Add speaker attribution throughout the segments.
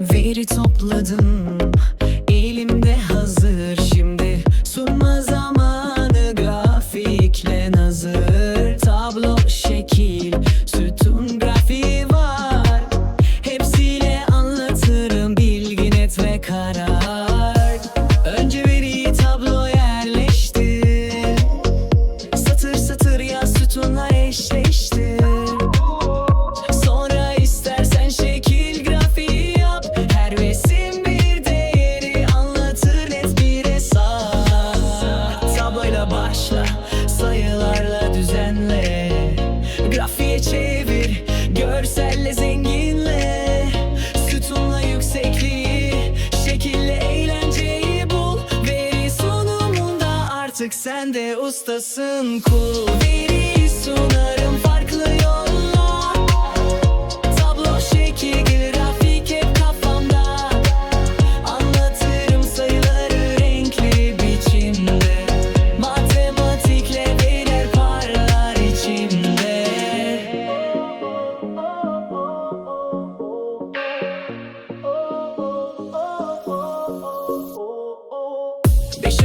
Speaker 1: Veri topladım artık sen de ustasın. Kul veri sunarım farklı yollar Tablo şekil grafik hep kafamda. Anlatırım sayıları renkli biçimde. Matematikle belir parlar içimde. Beş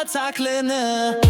Speaker 1: bataklığını